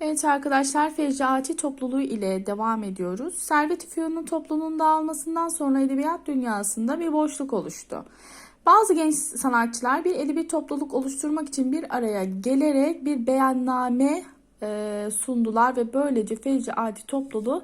Evet arkadaşlar Fecraati topluluğu ile devam ediyoruz. Servet-i Fünun topluluğunun dağılmasından sonra edebiyat dünyasında bir boşluk oluştu. Bazı genç sanatçılar bir edebi topluluk oluşturmak için bir araya gelerek bir beyanname e, sundular ve böylece Fecraati topluluğu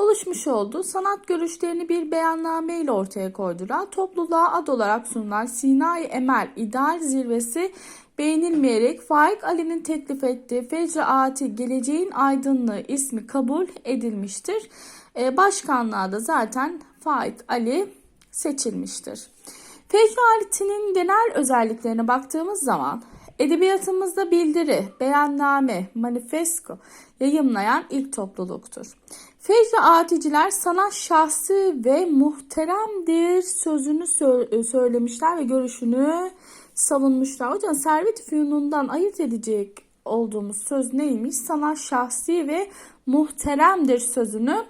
oluşmuş oldu. Sanat görüşlerini bir beyanname ile ortaya koydular. Topluluğa ad olarak sunulan Sinai Emel İdeal Zirvesi beğenilmeyerek Faik Ali'nin teklif ettiği Fecraati Geleceğin Aydınlığı ismi kabul edilmiştir. E, başkanlığa da zaten Faik Ali seçilmiştir. Fecraati'nin genel özelliklerine baktığımız zaman edebiyatımızda bildiri, beyanname, manifesto yayımlayan ilk topluluktur. Fecraaticiler sana şahsi ve muhteremdir sözünü sö- söylemişler ve görüşünü savunmuşlar. Hocam Servet-i Fünun'dan ayırt edecek olduğumuz söz neymiş? Sana şahsi ve muhteremdir sözünü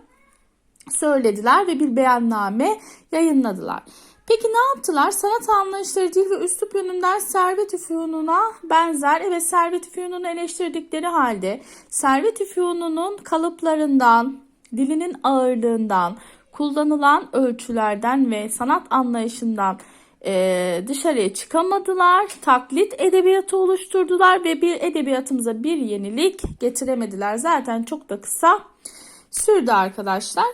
söylediler ve bir beyanname yayınladılar. Peki ne yaptılar? Sanat anlayışları dil ve üslup yönünden Servet-i Fünun'a benzer. Evet Servet-i Fünun'u eleştirdikleri halde Servet-i Fünun'un kalıplarından, dilinin ağırlığından, kullanılan ölçülerden ve sanat anlayışından e, dışarıya çıkamadılar. Taklit edebiyatı oluşturdular ve bir edebiyatımıza bir yenilik getiremediler. Zaten çok da kısa sürdü arkadaşlar.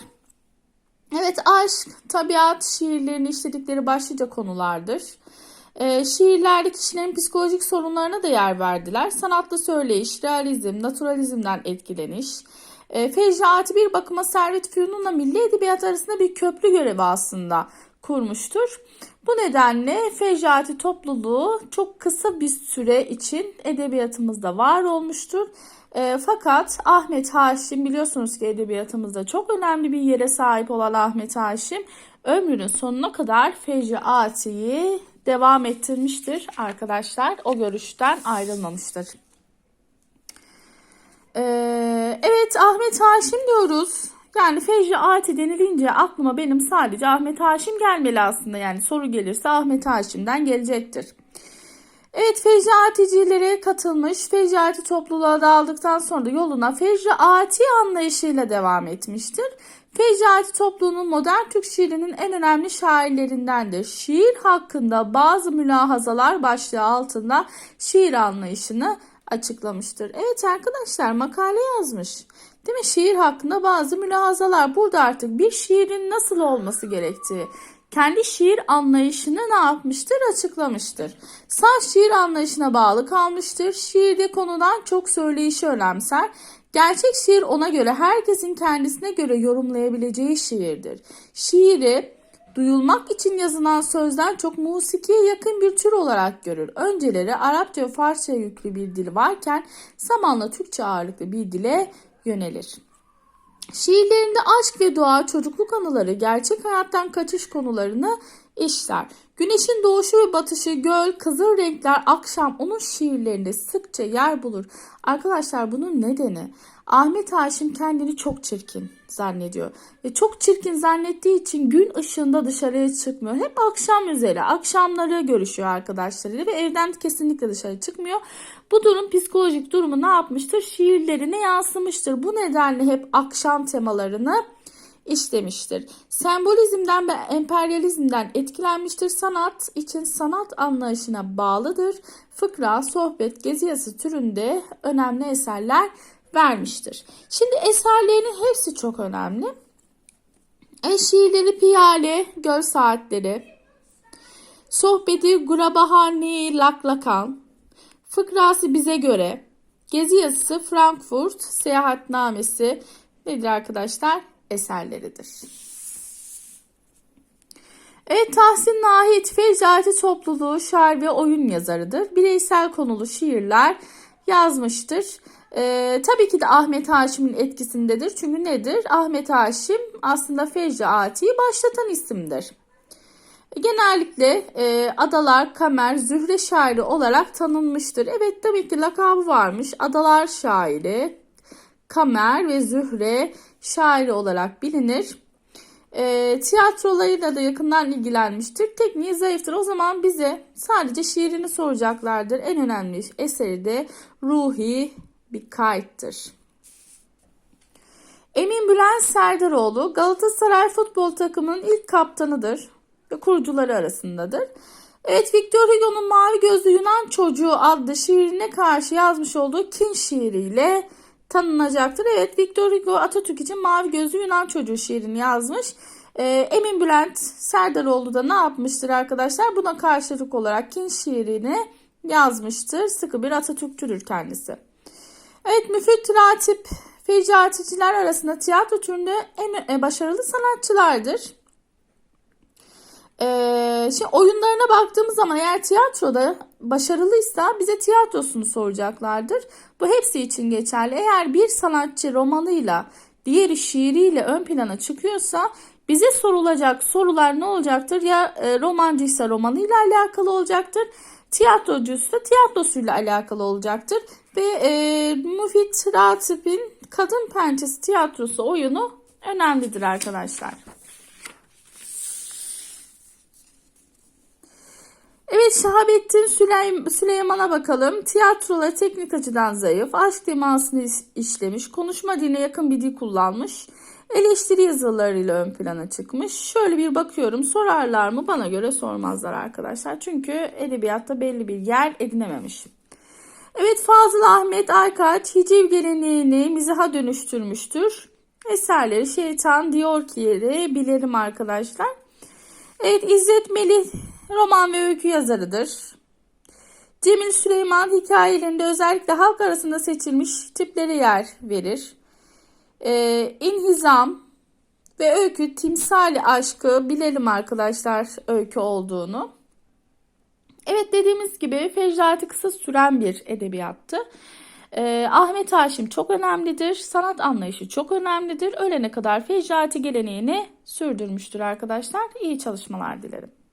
Evet aşk, tabiat şiirlerini işledikleri başlıca konulardır. E, şiirlerde kişilerin psikolojik sorunlarına da yer verdiler. Sanatlı söyleyiş, realizm, naturalizmden etkileniş. E, Fecraati bir bakıma Servet Fünun'la milli edebiyat arasında bir köprü görevi aslında kurmuştur. Bu nedenle Fecraati topluluğu çok kısa bir süre için edebiyatımızda var olmuştur. E, fakat Ahmet Haşim biliyorsunuz ki edebiyatımızda çok önemli bir yere sahip olan Ahmet Haşim ömrünün sonuna kadar Fecraati'yi devam ettirmiştir arkadaşlar. O görüşten ayrılmamıştır. E, evet Ahmet Haşim diyoruz. Yani Fecraati denilince aklıma benim sadece Ahmet Haşim gelmeli aslında. Yani soru gelirse Ahmet Haşim'den gelecektir. Evet Fecraatecilere katılmış. Fecraati topluluğa dağıldıktan sonra da yoluna Fecraati anlayışıyla devam etmiştir. Fecraati topluluğunun modern Türk şiirinin en önemli şairlerindendir. Şiir hakkında bazı mülahazalar başlığı altında şiir anlayışını açıklamıştır. Evet arkadaşlar makale yazmış. Değil mi? Şiir hakkında bazı mülahazalar. Burada artık bir şiirin nasıl olması gerektiği, kendi şiir anlayışını ne yapmıştır? Açıklamıştır. Saf şiir anlayışına bağlı kalmıştır. Şiirde konudan çok söyleyişi önemser. Gerçek şiir ona göre herkesin kendisine göre yorumlayabileceği şiirdir. Şiiri duyulmak için yazılan sözden çok musikiye yakın bir tür olarak görür. Önceleri Arapça ve Farsça yüklü bir dil varken zamanla Türkçe ağırlıklı bir dile yönelir. Şiirlerinde aşk ve doğa, çocukluk anıları, gerçek hayattan kaçış konularını işler. Güneşin doğuşu ve batışı, göl, kızıl renkler, akşam onun şiirlerinde sıkça yer bulur. Arkadaşlar bunun nedeni Ahmet Haşim kendini çok çirkin zannediyor. Ve çok çirkin zannettiği için gün ışığında dışarıya çıkmıyor. Hep akşam üzeri, akşamları görüşüyor arkadaşlarıyla ve evden kesinlikle dışarı çıkmıyor. Bu durum psikolojik durumu ne yapmıştır? Şiirlerine yansımıştır. Bu nedenle hep akşam temalarını işlemiştir. Sembolizmden ve emperyalizmden etkilenmiştir. Sanat için sanat anlayışına bağlıdır. Fıkra, sohbet, gezi yazısı türünde önemli eserler vermiştir. Şimdi eserlerinin hepsi çok önemli. E, şiirleri Piyale, Göl Saatleri, Sohbeti Gurabahani Laklakan, Fıkrası Bize Göre, Gezi yazısı Frankfurt Seyahatnamesi nedir arkadaşlar? Eserleridir. Evet Tahsin Nahit Fecrati topluluğu şair ve oyun yazarıdır. Bireysel konulu şiirler yazmıştır. Ee, tabii ki de Ahmet Haşim'in etkisindedir. Çünkü nedir? Ahmet Haşim aslında Fecraati'yi başlatan isimdir. Genellikle e, Adalar, Kamer, Zühre şairi olarak tanınmıştır. Evet tabii ki lakabı varmış. Adalar şairi, Kamer ve Zühre şairi olarak bilinir. E, tiyatrolarıyla da yakından ilgilenmiştir. Tekniği zayıftır. O zaman bize sadece şiirini soracaklardır. En önemli eseri de Ruhi bir kayıttır. Emin Bülent Serdaroğlu Galatasaray futbol takımının ilk kaptanıdır ve kurucuları arasındadır. Evet Victor Hugo'nun Mavi Gözlü Yunan Çocuğu adlı şiirine karşı yazmış olduğu kin şiiriyle tanınacaktır. Evet Victor Hugo Atatürk için Mavi Gözlü Yunan Çocuğu şiirini yazmış. Ee, Emin Bülent Serdaroğlu da ne yapmıştır arkadaşlar? Buna karşılık olarak kin şiirini yazmıştır. Sıkı bir Atatürkçüdür kendisi. Evet Müfit Ratip Fecaaticiler arasında tiyatro türünde en başarılı sanatçılardır. Ee, şimdi oyunlarına baktığımız zaman eğer tiyatroda başarılıysa bize tiyatrosunu soracaklardır. Bu hepsi için geçerli. Eğer bir sanatçı romanıyla diğeri şiiriyle ön plana çıkıyorsa bize sorulacak sorular ne olacaktır? Ya e, romancıysa romanıyla alakalı olacaktır. Tiyatrocuysa tiyatrosuyla alakalı olacaktır. Ve e, Müfit Ratip'in Kadın Pençesi tiyatrosu oyunu önemlidir arkadaşlar. Evet Şahabettin Süleym Süleyman'a bakalım. Tiyatrola teknik açıdan zayıf, aşk temasını işlemiş, konuşma diline yakın bir dil kullanmış, eleştiri yazılarıyla ön plana çıkmış. Şöyle bir bakıyorum sorarlar mı? Bana göre sormazlar arkadaşlar. Çünkü edebiyatta belli bir yer edinememiş. Evet Fazıl Ahmet Aykaç hiciv geleneğini mizaha dönüştürmüştür. Eserleri şeytan diyor ki yeri bilirim arkadaşlar. Evet İzzet Melih roman ve öykü yazarıdır. Cemil Süleyman hikayelerinde özellikle halk arasında seçilmiş tiplere yer verir. Ee, İnhizam ve öykü timsali aşkı bilelim arkadaşlar öykü olduğunu. Evet dediğimiz gibi Fecrati kısa süren bir edebiyattı. Ee, Ahmet Haşim çok önemlidir. Sanat anlayışı çok önemlidir. Ölene kadar Fecrati geleneğini sürdürmüştür arkadaşlar. İyi çalışmalar dilerim.